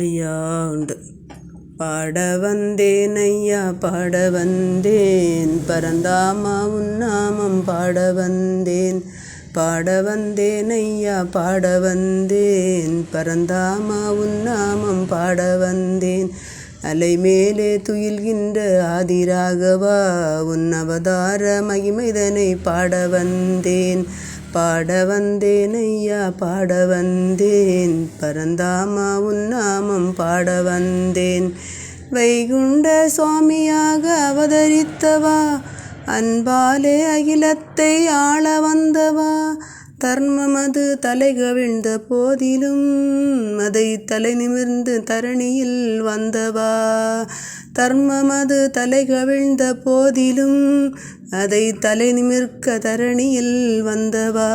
ஐயா உண்டு. பாட வந்தேன் ஐயா பாட வந்தேன். பரந்தாமா உன்னாமம் பாட வந்தேன். பாட வந்தேன் ஐயா பாட வந்தேன். பரந்தாமா உன்னாமம் பாட வந்தேன். அலை மேலே துயில்கின்ற ஆதிராகவா உன் அவதார மகிமைதனை பாட வந்தேன். பாட வந்தேன் ஐயா பாட வந்தேன். பரந்தாமா உன்னாமம் பாட வந்தேன். வைகுண்ட சுவாமியாக அவதரித்தவா அன்பாலே அகிலத்தை ஆள வந்தவா தர்மமது தலை கவிழ்ந்த போதிலும் அதை தலை நிமிர்ந்து தரணியில் வந்தவா? தர்மமது தலை கவிழ்ந்த போதிலும் அதை தலை நிமிர்க்க தரணியில் வந்தவா?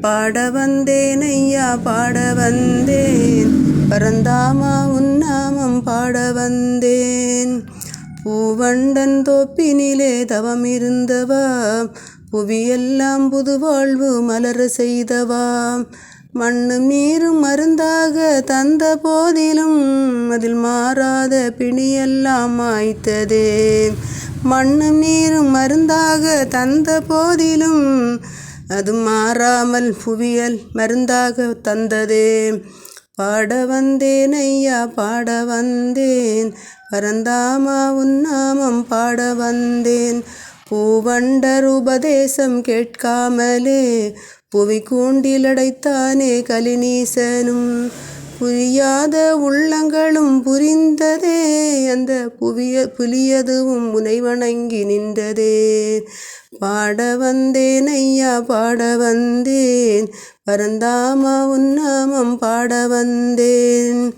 பாட வந்தேன் ஐயா பாட வந்தேன். பரந்தாமா உன்னாமம் பாட வந்தேன். பூவண்டன் தோப்பினிலே தவம் இருந்தவா புவியெல்லாம் புது வாழ்வு மலர செய்தவா? மண்ணு மீறும் மருந்தாக தந்த போதிலும் அதில் மாறாத பிணியெல்லாம் மாய்த்ததே. மண்ணு மீறும் மருந்தாக தந்த போதிலும் அது மாறாமல் புவியல் மருந்தாக தந்ததே. பாட வந்தேன் ஐயா பாட வந்தேன். பரந்தாமா உன்னாமம் பாட வந்தேன். பூவண்டர் உபதேசம் கேட்காமலே புவி கூண்டிலடைத்தானே கலினீசனும் புரியாத உள்ளங்களும் புரிந்ததே அந்த புவிய புலியதுவும் முனை வணங்கி நின்றதே. பாட வந்தேன் ஐயா பாட வந்தேன். பரந்தாமா உன்னாமம் பாட வந்தேன்.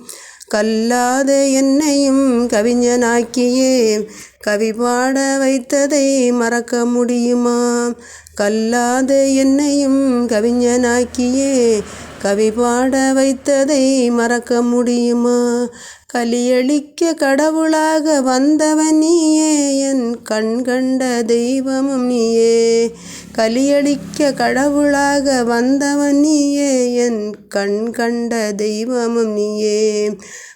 கல்லாத என்னையும் கவிஞனாக்கியே கவி பாட வைத்ததை மறக்க முடியுமா? கல்லாத என்னையும் கவிஞனாக்கியே கவி பாட வைத்ததை மறக்க முடியுமா? கலியளிக்க கடவுளாக வந்தவன் நீயே என் கண் கண்ட தெய்வமும் நீயே. கலியளிக்க கடவுளாக வந்தவன் நீயே. என் கண் கண்ட தெய்வமும் நீயே.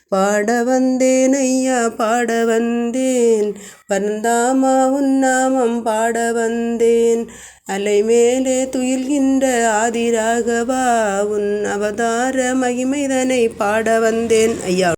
பாட வந்தேன் ஐயா பாட வந்தேன். பரந்தாமா உன்னாமம் பாட வந்தேன். அலை மேலே துயில்கின்ற ஆதிராகவா உன் அவதார மகிமைதனை பாட வந்தேன். ஐயா.